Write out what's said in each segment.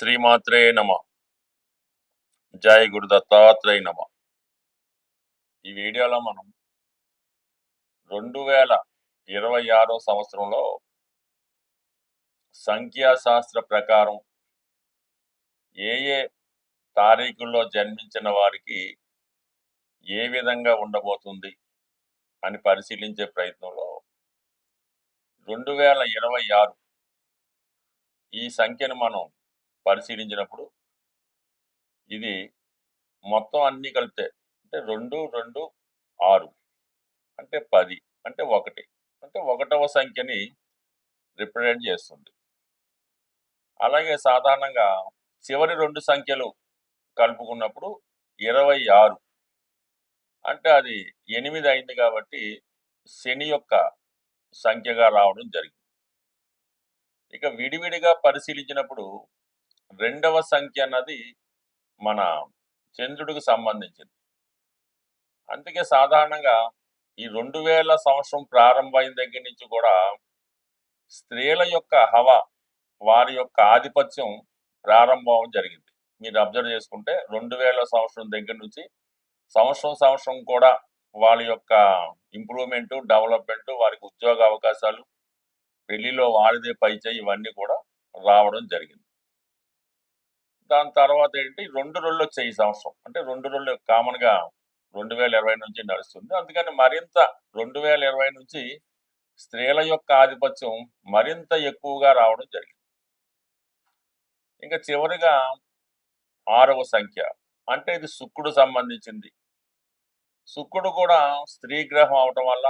శ్రీమాత్రే నమ. జై గురు దత్తాత్రేయ నమ. ఈ వీడియోలో మనం రెండు వేల ఇరవై ఆరో సంవత్సరంలో సంఖ్యాశాస్త్ర ప్రకారం ఏ ఏ తారీఖుల్లో జన్మించిన వారికి ఏ విధంగా ఉండబోతుంది అని పరిశీలించే ప్రయత్నంలో రెండు వేల ఇరవై ఆరు ఈ సంఖ్యను మనం పరిశీలించినప్పుడు ఇది మొత్తం అన్ని కలిపితే అంటే రెండు రెండు ఆరు అంటే పది అంటే ఒకటి అంటే ఒకటవ సంఖ్యని రిప్రజెంట్ చేస్తుంది. అలాగే సాధారణంగా చివరి రెండు సంఖ్యలు కలుపుకున్నప్పుడు ఇరవై ఆరు అంటే అది ఎనిమిది అయింది కాబట్టి శని యొక్క సంఖ్యగా రావడం జరిగింది. ఇక విడివిడిగా పరిశీలించినప్పుడు రెండవ సంఖ్య అన్నది మన చంద్రుడికి సంబంధించింది. అందుకే సాధారణంగా ఈ రెండు వేల సంవత్సరం ప్రారంభమైన దగ్గర నుంచి కూడా స్త్రీల యొక్క హవా వారి యొక్క ఆధిపత్యం ప్రారంభం జరిగింది. మీరు అబ్జర్వ్ చేసుకుంటే రెండు వేల సంవత్సరం దగ్గర నుంచి సంవత్సరం సంవత్సరం కూడా వాళ్ళ యొక్క ఇంప్రూవ్మెంట్ డెవలప్మెంట్ వారికి ఉద్యోగ అవకాశాలు పెళ్ళిలో వారిదే పైచే ఇవన్నీ కూడా రావడం జరిగింది. దాని తర్వాత ఏంటి? రెండు రోజులు వచ్చాయి ఈ సంవత్సరం. అంటే రెండు రోజులు కామన్గా రెండు వేల ఇరవై నుంచి నడుస్తుంది. అందుకని మరింత రెండు వేల ఇరవై నుంచి స్త్రీల యొక్క ఆధిపత్యం మరింత ఎక్కువగా రావడం జరిగింది. ఇంకా చివరిగా ఆరవ సంఖ్య. అంటే ఇది శుక్రుడు సంబంధించింది. శుక్రుడు కూడా స్త్రీ గ్రహం అవటం వల్ల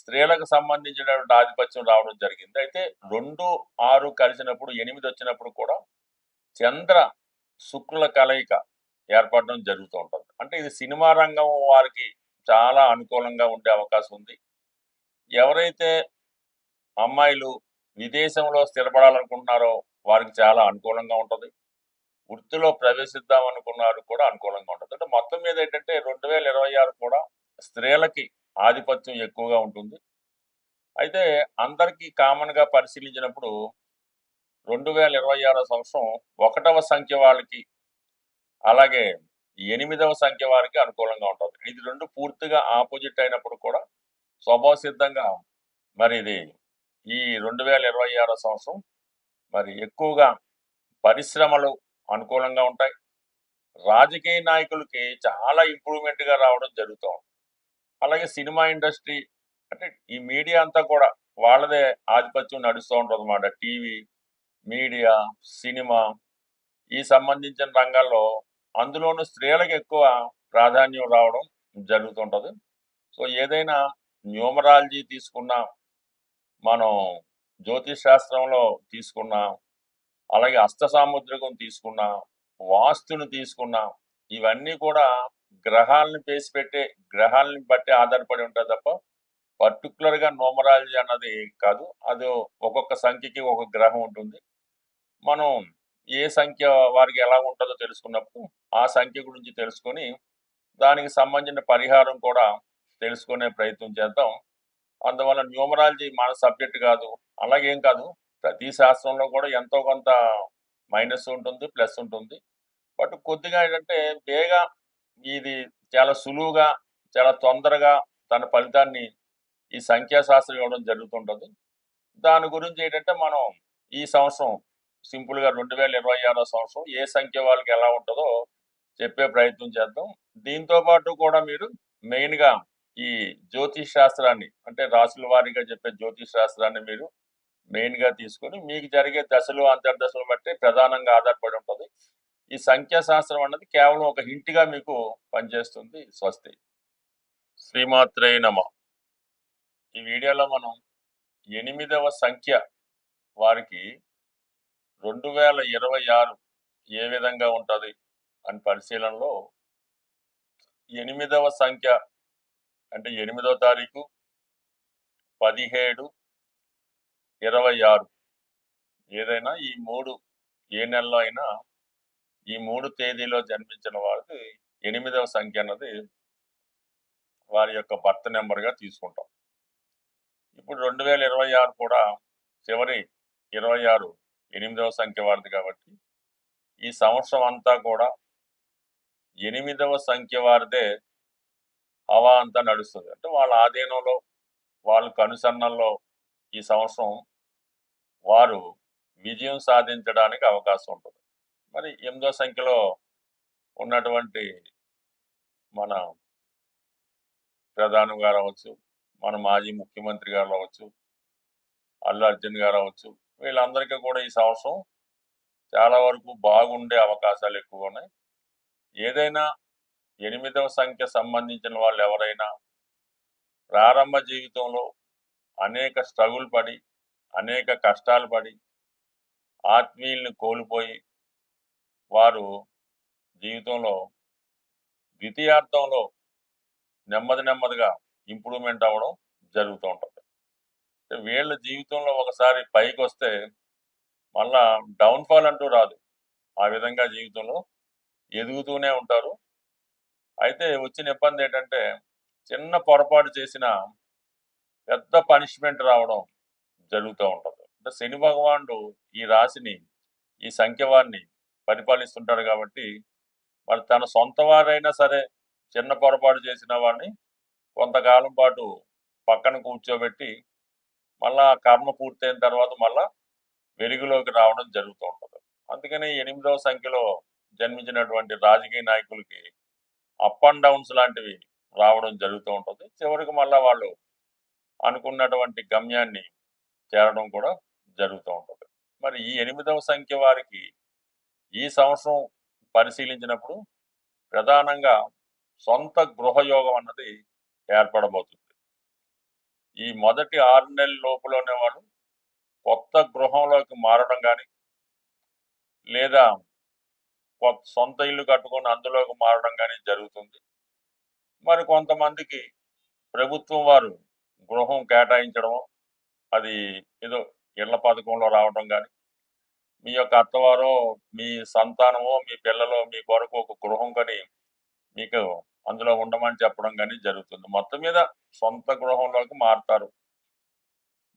స్త్రీలకు సంబంధించినటువంటి ఆధిపత్యం రావడం జరిగింది. అయితే రెండు ఆరు కలిసినప్పుడు ఎనిమిది వచ్చినప్పుడు కూడా చంద్ర శుక్రుల కలయిక ఏర్పడడం జరుగుతూ ఉంటుంది. అంటే ఇది సినిమా రంగం వారికి చాలా అనుకూలంగా ఉండే అవకాశం ఉంది. ఎవరైతే అమ్మాయిలు విదేశంలో స్థిరపడాలనుకుంటున్నారో వారికి చాలా అనుకూలంగా ఉంటుంది. వృత్తిలో ప్రవేశిద్దాం అనుకున్నారు కూడా అనుకూలంగా ఉంటుంది. అంటే మొత్తం మీద ఏంటంటే రెండు వేల ఇరవై ఆరు కూడా స్త్రీలకి ఆధిపత్యం ఎక్కువగా ఉంటుంది. అయితే అందరికీ కామన్గా పరిశీలించినప్పుడు రెండు వేల ఇరవై ఆరో సంవత్సరం ఒకటవ సంఖ్య వాళ్ళకి అలాగే ఎనిమిదవ సంఖ్య వారికి అనుకూలంగా ఉంటుంది. ఇది రెండు పూర్తిగా ఆపోజిట్ అయినప్పుడు కూడా స్వభావసిద్ధంగా మరి ఇది ఈ రెండు వేల ఇరవై ఆరో సంవత్సరం మరి ఎక్కువగా పరిశ్రమలు అనుకూలంగా ఉంటాయి. రాజకీయ నాయకులకి చాలా ఇంప్రూవ్మెంట్గా రావడం జరుగుతూ ఉంటుంది. అలాగే సినిమా ఇండస్ట్రీ అంటే ఈ మీడియా అంతా కూడా వాళ్ళదే ఆధిపత్యం నడుస్తూ ఉంటుంది అన్నమాట. టీవీ మీడియా సినిమా ఈ సంబంధించిన రంగాల్లో అందులోనూ స్త్రీలకు ఎక్కువ ప్రాధాన్యం రావడం జరుగుతుంటుంది. సో ఏదైనా న్యూమరాలజీ తీసుకున్నా మనం జ్యోతిష్ శాస్త్రంలో తీసుకున్నా అలాగే అస్తసాముద్రికం తీసుకున్నా వాస్తుని తీసుకున్నా ఇవన్నీ కూడా గ్రహాలను పేసి పెట్టే గ్రహాలని బట్టి ఆధారపడి ఉంటుంది తప్ప పర్టికులర్గా నోమరాలజీ అన్నది కాదు. అది ఒక్కొక్క సంఖ్యకి ఒక గ్రహం ఉంటుంది. మనం ఏ సంఖ్య వారికి ఎలా ఉంటుందో తెలుసుకున్నప్పుడు ఆ సంఖ్య గురించి తెలుసుకొని దానికి సంబంధించిన పరిహారం కూడా తెలుసుకునే ప్రయత్నం చేద్దాం. అందువల్ల న్యూమరాలజీ మన సబ్జెక్ట్ కాదు అలాగేం కాదు. ప్రతి శాస్త్రంలో కూడా ఎంతో కొంత మైనస్ ఉంటుంది ప్లస్ ఉంటుంది. బట్ కొద్దిగా ఏంటంటే బేగా ఇది చాలా సులువుగా చాలా తొందరగా తన ఫలితాన్ని ఈ సంఖ్యాశాస్త్రం ఇవ్వడం జరుగుతుంటుంది. దాని గురించి ఏంటంటే మనం ఈ సంవత్సరం సింపుల్గా రెండు వేల ఇరవై ఆరో సంవత్సరం ఏ సంఖ్య వాళ్ళకి ఎలా ఉంటుందో చెప్పే ప్రయత్నం చేద్దాం. దీంతో పాటు కూడా మీరు మెయిన్గా ఈ జ్యోతిష్ శాస్త్రాన్ని అంటే రాసుల వారీగా చెప్పే జ్యోతిష్ శాస్త్రాన్ని మీరు మెయిన్గా తీసుకొని మీకు జరిగే దశలు అంతర్దశలు బట్టి ప్రధానంగా ఆధారపడి ఉంటుంది. ఈ సంఖ్యాశాస్త్రం అన్నది కేవలం ఒక హింట్గా మీకు పనిచేస్తుంది. స్వస్తి. శ్రీమాత్రే నమ. ఈ వీడియోలో మనం ఎనిమిదవ సంఖ్య వారికి రెండు వేల ఇరవై ఆరు ఏ విధంగా ఉంటుంది అని పరిశీలనలో ఎనిమిదవ సంఖ్య అంటే ఎనిమిదవ తారీఖు పదిహేడు ఇరవై ఆరు. ఏదైనా ఈ మూడు ఏ నెలలో అయినా ఈ మూడు తేదీలో జన్మించిన వారికి ఎనిమిదవ సంఖ్య అన్నది వారి యొక్క బర్త్ నెంబర్గా తీసుకుంటాం. ఇప్పుడు రెండు వేల ఇరవై ఆరు కూడా చివరి ఇరవై ఆరు ఎనిమిదవ సంఖ్య వారిది కాబట్టి ఈ సంవత్సరం అంతా కూడా ఎనిమిదవ సంఖ్య వారిదే హవా అంతా నడుస్తుంది. అంటే వాళ్ళ ఆధీనంలో వాళ్ళ కనుసన్నల్లో ఈ సంవత్సరం వారు విజయం సాధించడానికి అవకాశం ఉంటుంది. మరి ఎనిమిదో సంఖ్యలో ఉన్నటువంటి మన ప్రధాని గారు అవ్వచ్చు మన మాజీ ముఖ్యమంత్రి గారు అవ్వచ్చు అల్లు అర్జున్ గారు అవ్వచ్చు వీళ్ళందరికీ కూడా ఈ సంవత్సరం చాలా వరకు బాగుండే అవకాశాలు ఎక్కువ ఉన్నాయి. ఏదైనా ఎనిమిదవ సంఖ్య సంబంధించిన వాళ్ళు ఎవరైనా ప్రారంభ జీవితంలో అనేక స్ట్రగుల్ పడి అనేక కష్టాలు పడి ఆత్మీయుల్ని కోల్పోయి వారు జీవితంలో ద్వితీయార్థంలో నెమ్మది నెమ్మదిగా ఇంప్రూవ్మెంట్ అవ్వడం జరుగుతూ ఉంటుంది వీళ్ళ జీవితంలో ఒకసారి పైకి వస్తే మళ్ళా డౌన్ఫాల్ అంటూ రాదు. ఆ విధంగా జీవితంలో ఎదుగుతూనే ఉంటారు. అయితే వచ్చిన ఇబ్బంది ఏంటంటే చిన్న పొరపాటు చేసిన పెద్ద పనిష్మెంట్ రావడం జరుగుతూ ఉంటుంది. అంటే శని భగవానుడు ఈ రాశిని ఈ సంఖ్య వారిని పరిపాలిస్తుంటాడు కాబట్టి మరి తన సొంత వారైనా సరే చిన్న పొరపాటు చేసిన వాడిని కొంతకాలం పాటు పక్కన కూర్చోబెట్టి మళ్ళా కర్మ పూర్తయిన తర్వాత మళ్ళా వెలుగులోకి రావడం జరుగుతూ ఉంటుంది. అందుకని ఎనిమిదవ సంఖ్యలో జన్మించినటువంటి రాజకీయ నాయకులకి అప్ అండ్ డౌన్స్ లాంటివి రావడం జరుగుతూ ఉంటుంది. చివరికి మళ్ళీ వాళ్ళు అనుకున్నటువంటి గమ్యాన్ని చేరడం కూడా జరుగుతూ ఉంటుంది. మరి ఈ ఎనిమిదవ సంఖ్య వారికి ఈ సంవత్సరం పరిశీలించినప్పుడు ప్రధానంగా సొంత గృహయోగం అన్నది ఏర్పడబోతుంది. ఈ మొదటి ఆరు నెలల లోపులోనే వాడు కొత్త గృహంలోకి మారడం కానీ లేదా కొత్త సొంత ఇల్లు కట్టుకొని అందులోకి మారడం కానీ జరుగుతుంది. మరి కొంతమందికి ప్రభుత్వం వారు గృహం కేటాయించడం అది ఏదో ఇళ్ళ పథకంలో రావడం కానీ మీ యొక్క అత్తవారో మీ సంతానమో మీ పిల్లలో మీ కొరకు ఒక గృహం కానీ మీకు అందులో ఉండమని చెప్పడం కానీ జరుగుతుంది. మొత్తం మీద సొంత గృహంలోకి మారుతారు.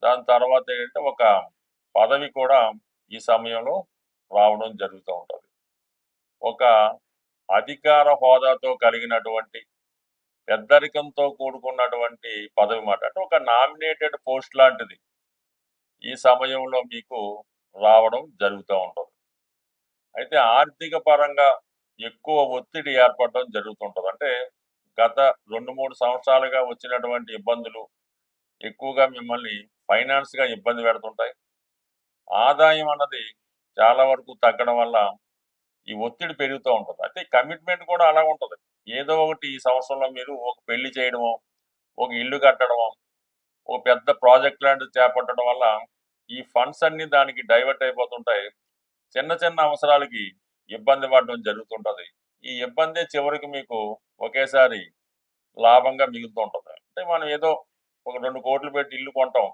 దాని తర్వాత ఏంటంటే ఒక పదవి కూడా ఈ సమయంలో రావడం జరుగుతూ ఉంటుంది. ఒక అధికార హోదాతో కలిగినటువంటి పెద్దరికంతో కూడుకున్నటువంటి పదవి మాట. అంటే ఒక నామినేటెడ్ పోస్ట్ లాంటిది ఈ సమయంలో మీకు రావడం జరుగుతూ ఉంటుంది. అయితే ఆర్థిక పరంగా ఎక్కువ ఒత్తిడి ఏర్పడడం జరుగుతుంటుంది. అంటే గత రెండు మూడు సంవత్సరాలుగా వచ్చినటువంటి ఇబ్బందులు ఎక్కువగా మిమ్మల్ని ఫైనాన్స్గా ఇబ్బంది పెడుతుంటాయి. ఆదాయం అన్నది చాలా వరకు తగ్గడం వల్ల ఈ ఒత్తిడి పెరుగుతూ ఉంటుంది. అయితే కమిట్మెంట్ కూడా అలా ఉంటుంది. ఏదో ఒకటి ఈ సంవత్సరంలో మీరు ఒక పెళ్ళి చేయడమో ఒక ఇల్లు కట్టడమో ఒక పెద్ద ప్రాజెక్ట్ లాంటిది చేపట్టడం వల్ల ఈ ఫండ్స్ అన్ని దానికి డైవర్ట్ అయిపోతుంటాయి. చిన్న చిన్న అవసరాలకి ఇబ్బంది పడడం జరుగుతుంటుంది. ఈ ఇబ్బంది చివరికి మీకు ఒకేసారి లాభంగా మిగులుతూ ఉంటుంది అంటే మనం ఏదో ఒక రెండు కోట్లు పెట్టి ఇల్లు కొంటాం.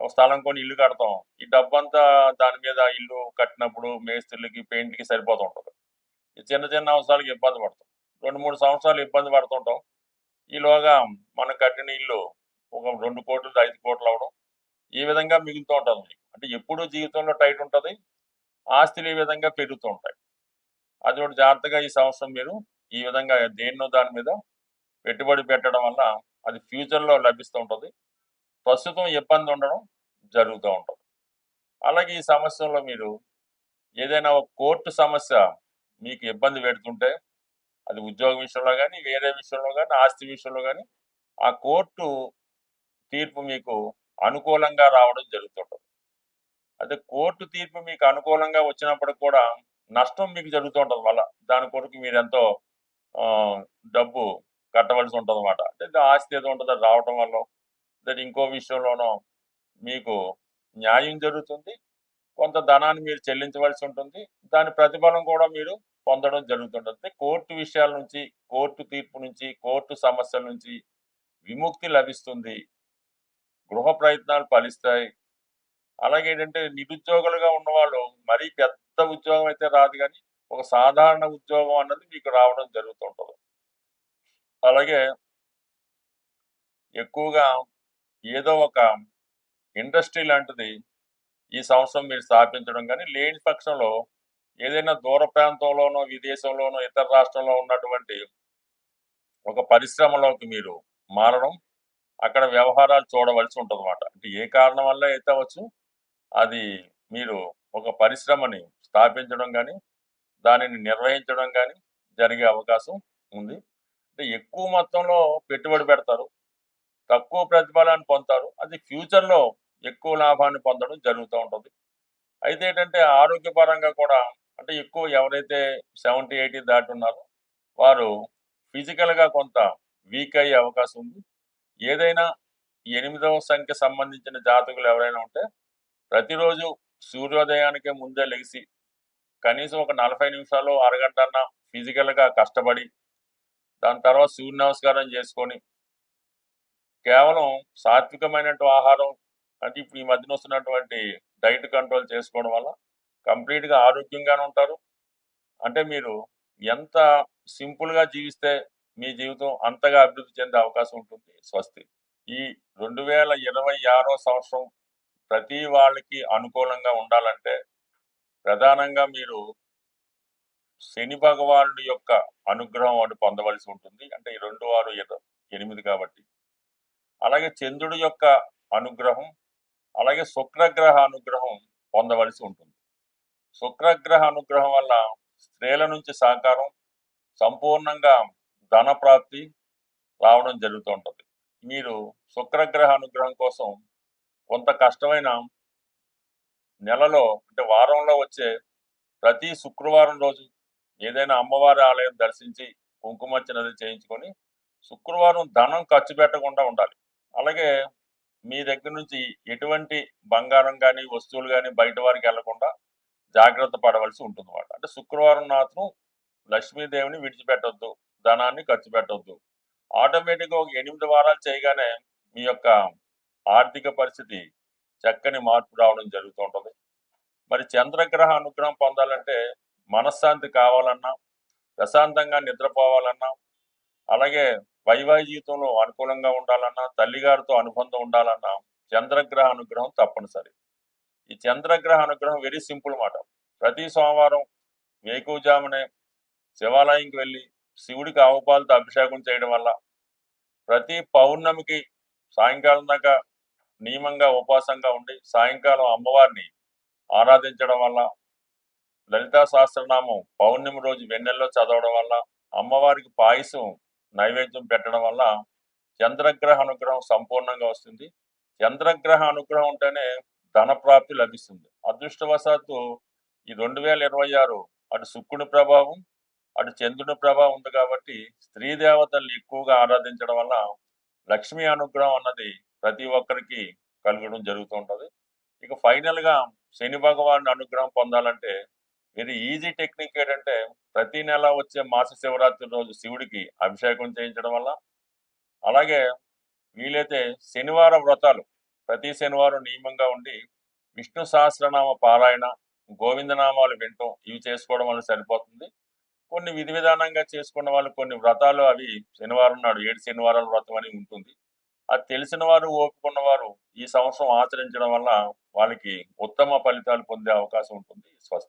ఒక స్థలం కొని ఇల్లు కడతాం. ఈ డబ్బంతా దాని మీద ఇల్లు కట్టినప్పుడు మేస్త్రులకి పెయింట్కి సరిపోతూ ఉంటుంది ఈ చిన్న చిన్న అవసరాలకి ఇబ్బంది పడతాం. రెండు మూడు సంవత్సరాలు ఇబ్బంది పడుతుంటాం. ఈలోగా మనం కట్టిన ఇల్లు ఒక రెండు కోట్లు ఐదు కోట్లు అవడం ఈ విధంగా మిగులుతూ ఉంటుంది. అంటే ఎప్పుడు జీవితంలో టైట్ ఉంటుంది. ఆస్తులు ఈ విధంగా పెరుగుతూ ఉంటాయి. అది ఒకటి జాగ్రత్తగా ఈ సంవత్సరం మీరు ఈ విధంగా దేన్నో దాని మీద పెట్టుబడి పెట్టడం వల్ల అది ఫ్యూచర్లో లభిస్తూ ఉంటుంది. ప్రస్తుతం ఇబ్బంది ఉండడం జరుగుతూ ఉంటుంది. అలాగే ఈ సంవత్సరంలో మీరు ఏదైనా ఒక కోర్టు సమస్య మీకు ఇబ్బంది పెడుతుంటే అది ఉద్యోగ విషయంలో కానీ వేరే విషయంలో కానీ ఆస్తి విషయంలో కానీ ఆ కోర్టు తీర్పు మీకు అనుకూలంగా రావడం జరుగుతుంటుంది అదే కోర్టు తీర్పు మీకు అనుకూలంగా వచ్చినప్పుడు కూడా నష్టం మీకు జరుగుతూ ఉంటుంది మళ్ళీ. దాని కొరకు మీరు ఎంతో డబ్బు కట్టవలసి ఉంటుంది అనమాట అంటే ఆస్తి ఏదో ఉంటుంది రావటం వల్ల. లేదా ఇంకో విషయంలోనో మీకు న్యాయం జరుగుతుంది. కొంత ధనాన్ని మీరు చెల్లించవలసి ఉంటుంది. దాని ప్రతిఫలం కూడా మీరు పొందడం జరుగుతుంటుంది. అంటే కోర్టు విషయాల నుంచి కోర్టు తీర్పు నుంచి కోర్టు సమస్యల నుంచి విముక్తి లభిస్తుంది. గృహ ప్రయత్నాలు ఫలిస్తాయి. అలాగే ఏంటంటే నిరుద్యోగులుగా ఉన్నవాళ్ళు మరీ పెద్ద ఉద్యోగం అయితే రాదు కానీ ఒక సాధారణ ఉద్యోగం అన్నది మీకు రావడం జరుగుతుంటుంది. అలాగే ఎక్కువగా ఏదో ఒక ఇండస్ట్రీ లాంటిది ఈ సంవత్సరం మీరు స్థాపించడం కానీ లేని పక్షంలో ఏదైనా దూర ప్రాంతంలోనో విదేశంలోనో ఇతర రాష్ట్రంలో ఉన్నటువంటి ఒక పరిశ్రమలోకి మీరు మారడం అక్కడ వ్యవహారాలు చూడవలసి ఉంటుంది అనమాట అంటే ఏ కారణం వల్ల అయితే అవచ్చు అది మీరు ఒక పరిశ్రమని స్థాపించడం కానీ దానిని నిర్వహించడం కానీ జరిగే అవకాశం ఉంది. అంటే ఎక్కువ మొత్తంలో పెట్టుబడి పెడతారు. తక్కువ ప్రతిఫలాన్ని పొందుతారు. అది ఫ్యూచర్లో ఎక్కువ లాభాన్ని పొందడం జరుగుతూ ఉంటుంది. అయితే ఏంటంటే ఆరోగ్యపరంగా కూడా అంటే ఎక్కువ ఎవరైతే సెవెంటీ ఎయిటీ దాటి ఉన్నారో వారు ఫిజికల్గా కొంత వీక్ అయ్యే అవకాశం ఉంది. ఏదైనా ఎనిమిదవ సంఖ్య సంబంధించిన జాతకులు ఎవరైనా ఉంటే ప్రతిరోజు సూర్యోదయానికి ముందే లెగిసి కనీసం ఒక నలభై నిమిషాలు అరగంట అన్న ఫిజికల్గా కష్టపడి దాని తర్వాత సూర్య నమస్కారం చేసుకొని కేవలం సాత్వికమైనటువంటి ఆహారం అంటే ఇప్పుడు ఈ మధ్యన వస్తున్నటువంటి డైట్ కంట్రోల్ చేసుకోవడం వల్ల కంప్లీట్గా ఆరోగ్యంగానే ఉంటారు. అంటే మీరు ఎంత సింపుల్గా జీవిస్తే మీ జీవితం అంతగా అభివృద్ధి చెందే అవకాశం ఉంటుంది. స్వస్తి. ఈ రెండు వేల ఇరవై ఆరో సంవత్సరం ప్రతి వాళ్ళకి అనుకూలంగా ఉండాలంటే ప్రధానంగా మీరు శని భగవానుడి యొక్క అనుగ్రహం వాడు పొందవలసి ఉంటుంది. అంటే ఈ రెండు ఆరు ఎనిమిది కాబట్టి. అలాగే చంద్రుడి యొక్క అనుగ్రహం అలాగే శుక్రగ్రహ అనుగ్రహం పొందవలసి ఉంటుంది. శుక్రగ్రహ అనుగ్రహం వల్ల స్త్రీల నుంచి సహకారం సంపూర్ణంగా ధన ప్రాప్తి రావడం జరుగుతూ ఉంటుంది. మీరు శుక్రగ్రహ అనుగ్రహం కోసం కొంత కష్టమైన నెలలో అంటే వారంలో వచ్చే ప్రతి శుక్రవారం రోజు ఏదైనా అమ్మవారి ఆలయం దర్శించి కుంకుమచ్చినది చేయించుకొని శుక్రవారం ధనం ఖర్చు పెట్టకుండా ఉండాలి. అలాగే మీ దగ్గర నుంచి ఎటువంటి బంగారం కానీ వస్తువులు కానీ బయట వారికి వెళ్ళకుండా జాగ్రత్త పడవలసి ఉంటుంది అన్నమాట. అంటే శుక్రవారం మాత్రం లక్ష్మీదేవిని విడిచిపెట్టొద్దు ధనాన్ని ఖర్చు పెట్టొద్దు. ఆటోమేటిక్గా ఒక ఎనిమిది వారాలు చేయగానే మీ యొక్క ఆర్థిక పరిస్థితి చక్కని మార్పు రావడం జరుగుతూ ఉంటుంది మరి చంద్రగ్రహ అనుగ్రహం పొందాలంటే మనశ్శాంతి కావాలన్నా ప్రశాంతంగా నిద్రపోవాలన్నా అలాగే వైవాహిక జీవితంలో అనుకూలంగా ఉండాలన్నా తల్లిగారితో అనుబంధం ఉండాలన్నా చంద్రగ్రహ అనుగ్రహం తప్పనిసరి. ఈ చంద్రగ్రహ అనుగ్రహం వెరీ సింపుల్ మాట. ప్రతి సోమవారం వేకువజామునే శివాలయంకి వెళ్ళి శివుడికి ఆవుపాలతో అభిషేకం చేయడం వల్ల ప్రతి పౌర్ణమికి సాయంకాలం దాకా నియమంగా ఉపవాసంగా ఉండి సాయంకాలం అమ్మవారిని ఆరాధించడం వల్ల లలితా సహస్రనామం పౌర్ణమి రోజు వెన్నెల్లో చదవడం వల్ల అమ్మవారికి పాయసం నైవేద్యం పెట్టడం వల్ల చంద్రగ్రహ అనుగ్రహం సంపూర్ణంగా వస్తుంది. చంద్రగ్రహ అనుగ్రహం ఉంటేనే ధన ప్రాప్తి లభిస్తుంది. అదృష్టవశాత్తు ఈ రెండు వేల ఇరవై ఆరు అటు శుక్రుని ప్రభావం అటు చంద్రుని ప్రభావం ఉంది కాబట్టి స్త్రీ దేవతల్ని ఎక్కువగా ఆరాధించడం వల్ల లక్ష్మీ అనుగ్రహం అన్నది ప్రతి ఒక్కరికి కలగడం జరుగుతూ ఉంటుంది. ఇక ఫైనల్గా శని భగవాన్ అనుగ్రహం పొందాలంటే వెరీ ఈజీ టెక్నిక్ ఏంటంటే ప్రతి నెల వచ్చే మాస శివరాత్రి రోజు శివుడికి అభిషేకం చేయించడం వల్ల. అలాగే వీలైతే శనివార వ్రతాలు ప్రతి శనివారం నియమంగా ఉండి విష్ణు సహస్రనామ పారాయణ గోవిందనామాలు వినటం ఇవి చేసుకోవడం వల్ల సరిపోతుంది. కొన్ని విధి విధానంగా చేసుకున్న వాళ్ళు కొన్ని వ్రతాలు అవి శనివారం నాడు ఏడు శనివారాల వ్రతం అని ఉంటుంది. అది తెలిసిన వారు ఓపుకున్న వారు ఈ సంవత్సరం ఆచరించడం వల్ల వాళ్ళకి ఉత్తమ ఫలితాలు పొందే అవకాశం ఉంటుంది స్వస్తి.